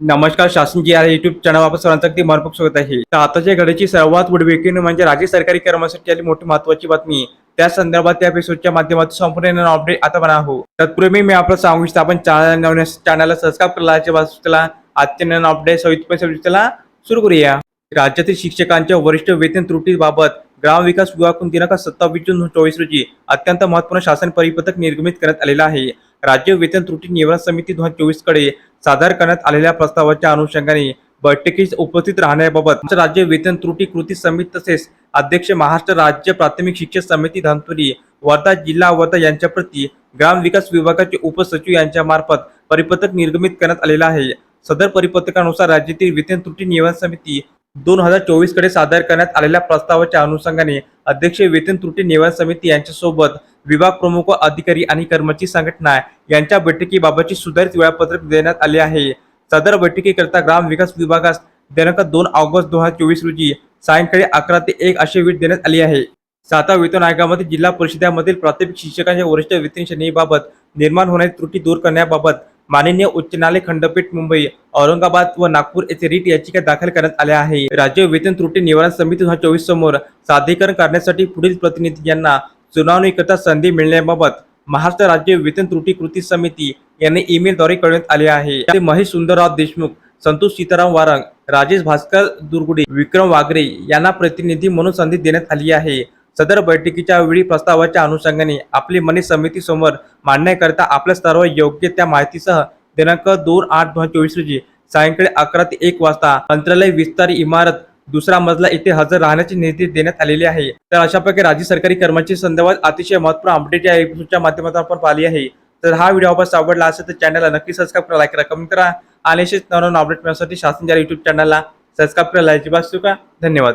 नमस्कार शासन जी आहे युट्यूब चॅनल वापस सर्वांचं अगदी मनपूर्वक स्वागत आहे. तर आताच्या घडीची सर्वात मोठी म्हणजे राज्य सरकारी कर्मचारी आली मोठी महत्वाची बातमी त्या संदर्भात त्या एपिसोडच्या माध्यमातून संपूर्ण अपडेट आता बना आहो तत्पूर्वी मी आपलं सांगू इच्छितो आपण चॅनल नवीन चॅनलला सबस्क्राईब करायचे वाचूला नवीन अपडेट सविस्तर सुरू करूया. राज्यातील शिक्षकांच्या वरिष्ठ वेतन त्रुटीबाबत ग्रामविकास विभागाकडून दिनांक सत्तावीस जून चोवीस रोजी अत्यंत महत्त्वपूर्ण शासन परिपत्रक निर्गमित करण्यात आलेला आहे. राज्य वेतन त्रुटी निवारण समिती दोन हजार चोवीसकडे सादर करण्यात आलेल्या प्रस्तावाच्या अनुषंगाने बैठकीस उपस्थित राहण्याबाबत राज्य वेतन त्रुटी कृती समिती तसेच अध्यक्ष महाराष्ट्र राज्य प्राथमिक शिक्षण समिती धनतुरी वर्धा जिल्हा वर्धा यांच्या प्रती ग्रामविकास विभागाचे उपसचिव यांच्या मार्फत परिपत्रक निर्गमित करण्यात आलेलं आहे. सदर परिपत्रकानुसार राज्यातील वेतन त्रुटी निवारण समिती दोन हजार चोवीसकडे सादर करण्यात आलेल्या प्रस्तावाच्या अनुषंगाने अध्यक्ष वेतन त्रुटी निवारण समिती यांच्यासोबत विभाग प्रमुख अधिकारी आणि कर्मचारी संघटना यांच्या बैठकीबाबतची सुधारित वेळापत्रक देण्यात आले आहे. सदर बैठकीकरता ग्राम विकास विभागास दिनांक दोन ऑगस्ट दोन हजार चोवीस रोजी सायंकाळी अकरा ते एक अशी वेळ देण्यात आली आहे. साता वेतन आयोगामध्ये जिल्हा परिषदामधील प्राथमिक शिक्षकांच्या वरिष्ठ वेतन श्रेणीबाबत निर्माण होणारी त्रुटी दूर करण्याबाबत माननीय उच्च न्यायालय खंडपीठ मुंबई औरंगाबाद व नागपूर येथे रीट याचिका दाखल करण्यात आल्या आहे. राज्य वेतन त्रुटी निवारण समिती दोन हजार चोवीस समोर सादरीकरण करण्यासाठी पुढील प्रतिनिधी यांना सुनावणीकरता संधी मिळण्याबाबत महाराष्ट्र राज्य वेतन त्रुटी कृती समिती यांनी ईमेलद्वारे कळवण्यात आले आहे. महेश सुंदरराव देशमुख संतोष सीताराम वारंग राजेश भास्कर दुर्गुडे विक्रम वागरे यांना प्रतिनिधी म्हणून संधी देण्यात आली आहे. सदर बैठकीच्या वेळी प्रस्तावाच्या अनुषंगाने आपली मनी समिती समोर मांडण्याकरता आपल्या स्तरावर योग्य त्या माहितीसह दिनांक दोन आठ दोन हजार चोवीस रोजी सायंकाळी अकरा ते एक वाजता मंत्रालय विस्तार इमारत दुसरा मजला येथे हजर राहण्याचे निर्देश देण्यात आलेले आहे. तर अशा प्रकारे राज्य सरकारी कर्मचारी संदर्भात अतिशय महत्त्वपूर्ण अपडेट या एपिसोडच्या माध्यमातून आपण पाहिली आहे. तर हा व्हिडिओ आपण आवडला असेल तर चॅनलला नक्की सबस्क्राईब करा लाईक करा कमेंट करा आणि असेच नवनवीन अपडेट मिळण्यासाठी शासन युट्यूब चॅनलला सबस्क्राईब करायला अजिबात चुका धन्यवाद.